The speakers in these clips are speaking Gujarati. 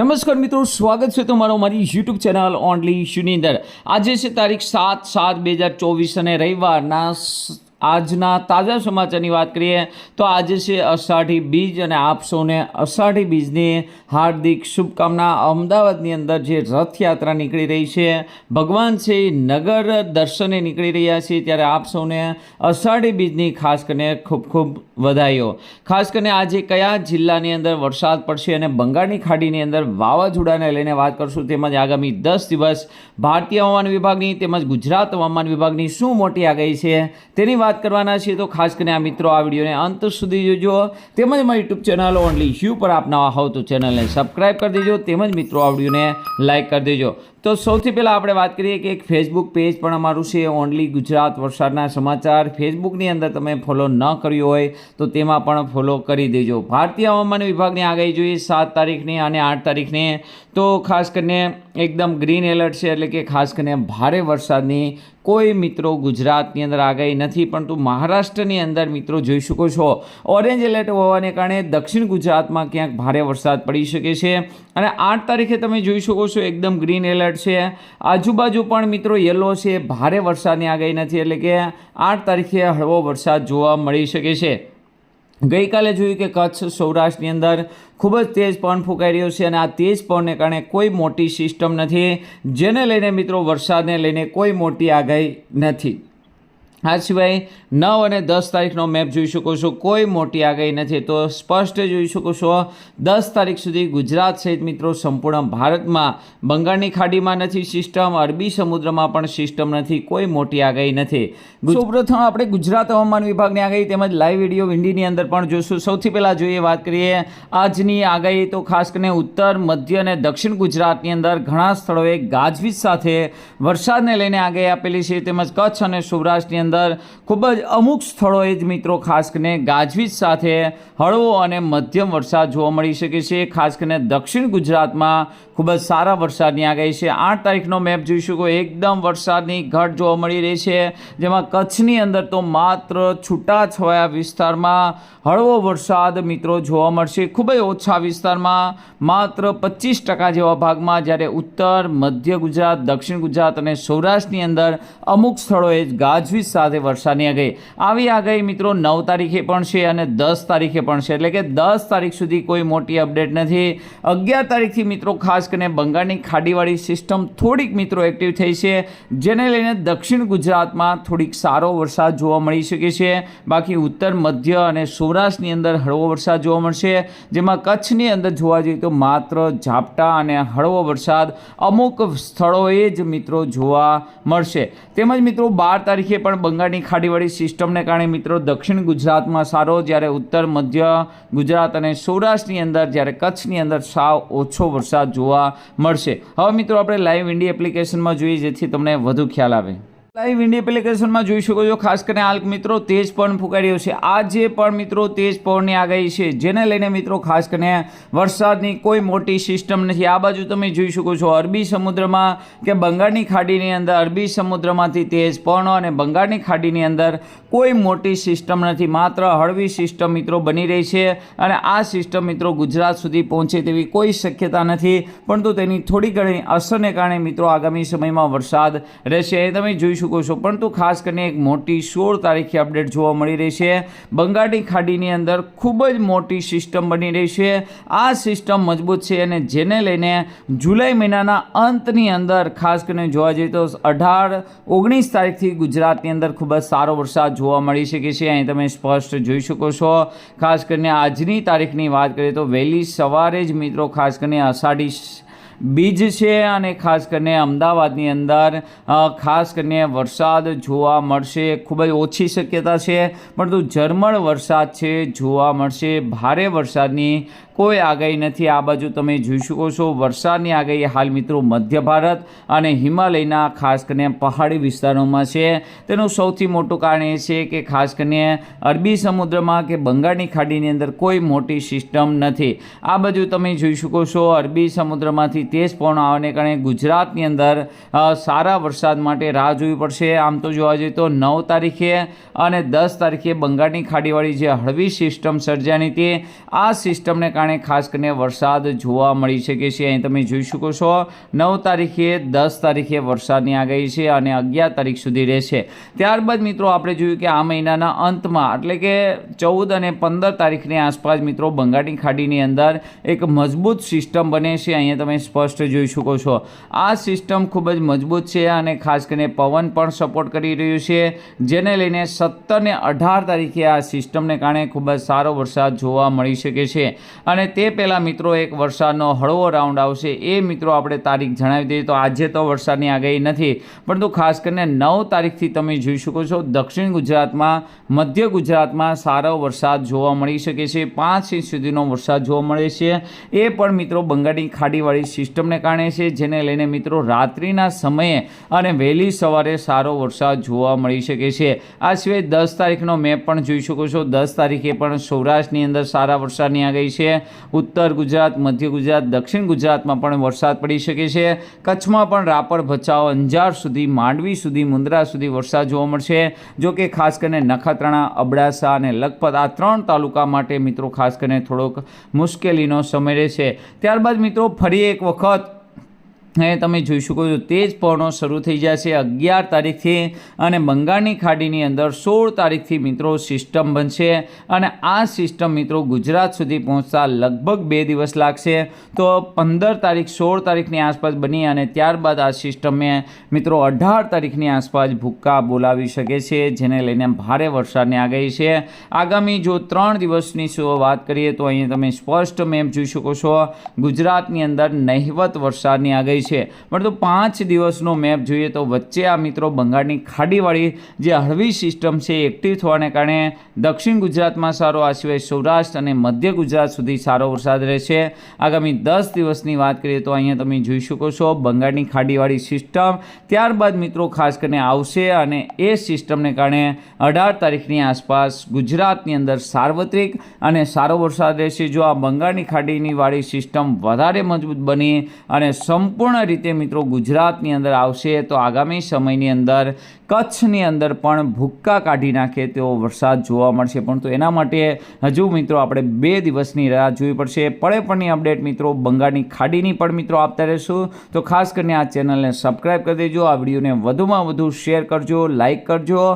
નમસ્કાર મિત્રો, સ્વાગત છે તમારો મારી યુટ્યુબ ચેનલ ઓનલી ઇશ્યુની અંદર આજે છે તારીખ સાત સાત બે હજાર ચોવીસ અને રવિવારના આજના તાજા સમાચારની વાત કરીએ તો આજે છે અષાઢી બીજ અને આપ સૌને અષાઢી બીજની હાર્દિક શુભકામના. અમદાવાદની અંદર જે રથયાત્રા નીકળી રહી છે, ભગવાન છે નગર દર્શને નીકળી રહ્યા છે, ત્યારે આપ સૌને અષાઢી બીજની ખાસ કરીને ખૂબ ખૂબ વધાઈઓ. ખાસ કરીને આજે કયા જિલ્લાની અંદર વરસાદ પડશે અને બંગાળની ખાડીની અંદર વાવાઝોડાને લઈને વાત કરશું, તેમજ આગામી દસ દિવસ ભારતીય હવામાન વિભાગની તેમજ ગુજરાત હવામાન વિભાગની શું મોટી આગાહી છે તેની વાત કરવાના છીએ તો ખાસ કરીને આ મિત્રો આ વિડીયોને અંત સુધી જોજો. તેમજ મારી યુટ્યુબ ચેનલ ઓનલી યુ પર આપ નવા હોવ તો ચેનલને સબસ્ક્રાઈબ કરી દેજો. તેમજ મિત્રો આ વિડીયોને લાઇક કરી દેજો. તો સૌથી પહેલાં આપણે વાત કરીએ કે એક ફેસબુક પેજ પણ અમારું છે ઓનલી ગુજરાત વરસાદના સમાચાર. ફેસબુકની અંદર તમે ફોલો ન કર્યું હોય તો તેમાં પણ ફોલો કરી દેજો. ભારતીય હવામાન વિભાગની આગાહી જોઈએ, સાત તારીખની અને આઠ તારીખની. તો ખાસ કરીને એકદમ ગ્રીન એલર્ટ છે, એટલે કે ખાસ કરીને ભારે વરસાદની કોઈ મિત્રો ગુજરાતની અંદર આગાહી નથી, પરંતુ મહારાષ્ટ્રની અંદર મિત્રો જોઈ શકો છો. ઓરેન્જ એલર્ટ હોવાને કારણે દક્ષિણ ગુજરાતમાં ક્યાંક ભારે વરસાદ પડી શકે છે. અને આઠ તારીખે તમે જોઈ શકો છો, એકદમ ગ્રીન એલર્ટ છે. આજુબાજુ પણ મિત્રો યલો છે. ભારે વરસાદની આગાહી નથી. એટલે કે આઠ તારીખે હળવો વરસાદ જોવા મળી શકે છે. ગઈકાલે જોયું કે કચ્છ સૌરાષ્ટ્રની અંદર ખૂબ જ તેજ પવન ફૂંકાઈ રહ્યો છે અને આ તેજ પવનને કારણે કોઈ મોટી સિસ્ટમ નથી, જેને લઈને મિત્રો વરસાદને લઈને કોઈ મોટી આગાહી નથી. આ સિવાય નવ અને દસ તારીખનો મેપ જોઈ શકો છો. કોઈ મોટી આગાહી નથી. તો સ્પષ્ટ જોઈ શકો છો, દસ તારીખ સુધી ગુજરાત સહિત મિત્રો સંપૂર્ણ ભારતમાં બંગાળની ખાડીમાં નથી સિસ્ટમ, અરબી સમુદ્રમાં પણ સિસ્ટમ નથી. કોઈ મોટી આગાહી નથી. સૌપ્રથમ આપણે ગુજરાત હવામાન વિભાગની આગાહી તેમજ લાઈવ વીડિયો વિંડીની અંદર પણ જોઈશું સૌથી પહેલાં જોઈએ વાત કરીએ, આજની આગાહી તો ખાસ કરીને ઉત્તર, મધ્ય અને દક્ષિણ ગુજરાતની અંદર ઘણા સ્થળોએ ગાજવીજ સાથે વરસાદને લઈને આગાહી આપેલી છે. તેમજ કચ્છ અને સૌરાષ્ટ્રની અંદર ખૂબ જ અમુક સ્થળોએ જ મિત્રો ખાસ કરીને ગાજવીજ સાથે હળવો અને મધ્યમ વરસાદ જોવા મળી શકે છે. ખાસ કરીને દક્ષિણ ગુજરાતમાં ખૂબ જ સારા વરસાદની આગાહી છે. આઠ તારીખનો મેપ જોઈ શકો. એકદમ વરસાદની ઘટ જોવા મળી રહી છે. જેમાં કચ્છની અંદર તો માત્ર છૂટાછવાયા વિસ્તારમાં હળવો વરસાદ મિત્રો જોવા મળશે. ખૂબ જ ઓછા વિસ્તારમાં માત્ર પચીસ ટકા જેવા ભાગમાં જ્યારે ઉત્તર, મધ્ય ગુજરાત, દક્ષિણ ગુજરાત અને સૌરાષ્ટ્રની અંદર અમુક સ્થળોએ ગાજવીજ સાથે વરસાદની આગાહી. આવી આગાહી મિત્રો નવ તારીખે પણ છે અને દસ તારીખે પણ છે. એટલે કે દસ તારીખ સુધી કોઈ મોટી અપડેટ નથી. અગિયાર તારીખથી મિત્રો ખાસ કરીને બંગાળની ખાડીવાળી સિસ્ટમ થોડીક મિત્રો એક્ટિવ થઈ છે. જેને લઈને દક્ષિણ ગુજરાતમાં થોડીક સારો વરસાદ જોવા મળી શકે છે. બાકી ઉત્તર, મધ્ય અને સૌરાષ્ટ્રની અંદર હળવો વરસાદ જોવા મળશે. જેમાં કચ્છની અંદર જોવા જઈએ તો માત્ર ઝાપટા અને હળવો વરસાદ અમુક સ્થળોએ જ મિત્રો જોવા મળશે. તેમજ મિત્રો બાર તારીખે પણ બંગાળની ખાડીવાળી સિસ્ટમને કારણે મિત્રો દક્ષિણ ગુજરાતમાં સારો, જ્યારે ઉત્તર, મધ્ય ગુજરાત અને સૌરાષ્ટ્રની અંદર, જ્યારે કચ્છની અંદર સાવ ઓછો વરસાદ જોવા મળશે. હવે મિત્રો આપણે લાઈવ ઇન્ડિયા એપ્લિકેશનમાં જોઈએ, જેથી તમને વધુ ખ્યાલ આવે. લાઈવ ઇન્ડિયા એપ્લિકેશનમાં જોઈ શકો છો, ખાસ કરીને હાલ મિત્રો તેજ પવન ફૂંકાઈ છે. આજે પણ મિત્રો તેજ પવનની આગાહી છે, જેને લઈને મિત્રો ખાસ કરીને વરસાદની કોઈ મોટી સિસ્ટમ નથી. આ બાજુ તમે જોઈ શકો છો, અરબી સમુદ્રમાં કે બંગાળની ખાડીની અંદર, અરબી સમુદ્રમાંથી તેજ પવનો અને બંગાળની ખાડીની અંદર કોઈ મોટી સિસ્ટમ નથી. માત્ર હળવી સિસ્ટમ મિત્રો બની રહી છે અને આ સિસ્ટમ મિત્રો ગુજરાત સુધી પહોંચે તેવી કોઈ શક્યતા નથી, પરંતુ તેની થોડી ઘણી અસરને કારણે મિત્રો આગામી સમયમાં વરસાદ રહેશે. એ તમે જોઈ શકો છો. પરંતુ ખાસ કરીને એક મોટી સોળ તારીખે અપડેટ જોવા મળી રહી છે. બંગાળની ખાડીની અંદર ખૂબ જ મોટી સિસ્ટમ બની રહી છે. આ સિસ્ટમ મજબૂત છે અને જેને લઈને જુલાઈ મહિનાના અંતની અંદર ખાસ કરીને જોવા જઈએ તો અઢાર, ઓગણીસ તારીખથી ગુજરાતની અંદર ખૂબ જ સારો વરસાદ જોવા મળી શકે છે. અહીં તમે સ્પષ્ટ જોઈ શકો છો. ખાસ કરીને આજની તારીખની વાત કરીએ તો વહેલી સવારે જ મિત્રો ખાસ કરીને અષાઢી બીજ છે અને ખાસ કરીને અમદાવાદની અંદર ખાસ કરીને વરસાદ જોવા મળશે. ખૂબ જ ઓછી શક્યતા છે, પરંતુ ઝરમર વરસાદ છે, જોવા મળશે. ભારે વરસાદની કોઈ આગાહી નથી. આ બાજુ તમે જોઈ શકો છો, વરસાદની આગાહી હાલ મિત્રો મધ્ય ભારત અને હિમાલયના ખાસ કરીને પહાડી વિસ્તારોમાં છે. તેનું સૌથી મોટું કારણ એ છે કે ખાસ કરીને અરબી સમુદ્રમાં કે બંગાળની ખાડીની અંદર કોઈ મોટી સિસ્ટમ નથી. આ બાજુ તમે જોઈ શકો છો, અરબી સમુદ્રમાંથી તેજ પવન આવવાને કારણે ગુજરાતની અંદર સારા વરસાદ માટે રાહ જોવી પડશે. આમ તો જોવા જઈએ તો નવ તારીખે અને દસ તારીખે બંગાળની ખાડીવાળી જે હળવી સિસ્ટમ સર્જાની હતી, આ સિસ્ટમને કારણે ખાસ કરીને વરસાદ જોવા મળી શકે છે. અહીં તમે જોઈ શકો છો, નવ તારીખે દસ તારીખે વરસાદની આગાહી છે અને અગિયાર તારીખ સુધી રહેશે. ત્યારબાદ મિત્રો આપણે જોયું કે આ મહિનાના અંતમાં, એટલે કે ચૌદ અને પંદર તારીખની આસપાસ મિત્રો બંગાળની ખાડીની અંદર એક મજબૂત સિસ્ટમ બને છે. અહીંયા તમે સ્પષ્ટ જોઈ શકો છો. આ સિસ્ટમ ખૂબ જ મજબૂત છે અને ખાસ કરીને પવન પણ સપોર્ટ કરી રહ્યું છે, જેને લઈને સત્તર ને અઢાર તારીખે આ સિસ્ટમને કારણે ખૂબ જ સારો વરસાદ જોવા મળી શકે છે. અને તે પહેલાં મિત્રો એક વરસાદનો હળવો રાઉન્ડ આવશે એ મિત્રો આપણે તારીખ જણાવી દઈએ તો આજે તો વરસાદની આગાહી નથી, પરંતુ ખાસ કરીને નવ તારીખથી તમે જોઈ શકો છો, દક્ષિણ ગુજરાતમાં, મધ્ય ગુજરાતમાં સારો વરસાદ જોવા મળી શકે છે. પાંચ ઇંચ સુધીનો વરસાદ જોવા મળે છે. એ પણ મિત્રો બંગાળની ખાડીવાળી સિસ્ટમને કારણે છે, જેને લઈને મિત્રો રાત્રિના સમયે અને વહેલી સવારે સારો વરસાદ જોવા મળી શકે છે. આ સિવાય દસ તારીખનો મેપ પણ જોઈ શકો છો. દસ તારીખે પણ સૌરાષ્ટ્રની અંદર સારા વરસાદની આગાહી છે. ઉત્તર ગુજરાત, મધ્ય ગુજરાત, દક્ષિણ ગુજરાતમાં પણ વરસાદ પડી શકે છે. કચ્છમાં પણ રાપર, ભચાઉ, અંજાર સુધી, માંડવી સુધી મુંદ્રા સુધી વરસાદ જોવા મળશે. જો કે ખાસ કરીને નખત્રાણા, અબડાસા અને લખપત આ ત્રણ તાલુકા માટે મિત્રો ખાસ કરીને થોડોક મુશ્કેલીનો સમય રહેશે. ત્યારબાદ મિત્રો ફરી એક avokat એ તમે જોઈ શકો છો તે જ પહોણો શરૂ થઈ જશે અગિયાર તારીખથી અને બંગાળની ખાડીની અંદર સોળ તારીખથી મિત્રો સિસ્ટમ બનશે અને આ સિસ્ટમ મિત્રો ગુજરાત સુધી પહોંચતા લગભગ બે દિવસ લાગશે. તો પંદર તારીખ, સોળ તારીખની આસપાસ બની અને ત્યારબાદ આ સિસ્ટમે મિત્રો અઢાર તારીખની આસપાસ ભૂક્કા બોલાવી શકે છે, જેને લઈને ભારે વરસાદની આગાહી છે. આગામી જો ત્રણ દિવસની વાત કરીએ તો અહીંયા તમે સ્પષ્ટ મેપ જોઈ શકો છો, ગુજરાતની અંદર નહિવત વરસાદની આગાહી છે. પરંતુ પાંચ દિવસનો મેપ જોઈએ તો વચ્ચે આ મિત્રો બંગાળની ખાડીવાળી જે હળવી સિસ્ટમ છે એક્ટિવ થવાને કારણે દક્ષિણ ગુજરાતમાં સારો, આ સિવાય સૌરાષ્ટ્ર અને મધ્ય ગુજરાત સુધી સારો વરસાદ રહેશે. આગામી દસ દિવસની વાત કરીએ તો અહીંયા તમે જોઈ શકો છો બંગાળની ખાડીવાળી સિસ્ટમ ત્યારબાદ મિત્રો ખાસ કરીને આવશે અને એ સિસ્ટમને કારણે અઢાર તારીખની આસપાસ ગુજરાતની અંદર સાર્વત્રિક અને સારો વરસાદ રહેશે. જો આ બંગાળની ખાડીની વાળી સિસ્ટમ વધારે મજબૂત બની અને સંપૂર્ણ રીતે મિત્રો ગુજરાતની અંદર આવશે, તો આગામી સમયની અંદર કચ્છની અંદર પણ ભૂક્કા કાઢી નાખે તેવો વરસાદ જોવા મળશે. પરંતુ એના માટે હજુ મિત્રો આપણે બે દિવસની રાહ જોવી પડશે. પડે પણની અપડેટ મિત્રો બંગાળની ખાડીની પણ મિત્રો આપતા રહેશું. તો ખાસ કરીને આ ચેનલને સબસ્ક્રાઈબ કરી દેજો, આ વિડીયોને વધુમાં વધુ શેર કરજો, લાઇક કરજો.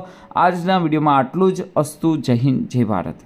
આજના વિડીયોમાં આટલું જ. અસ્તુ જય હિન્દ, જય ભારત.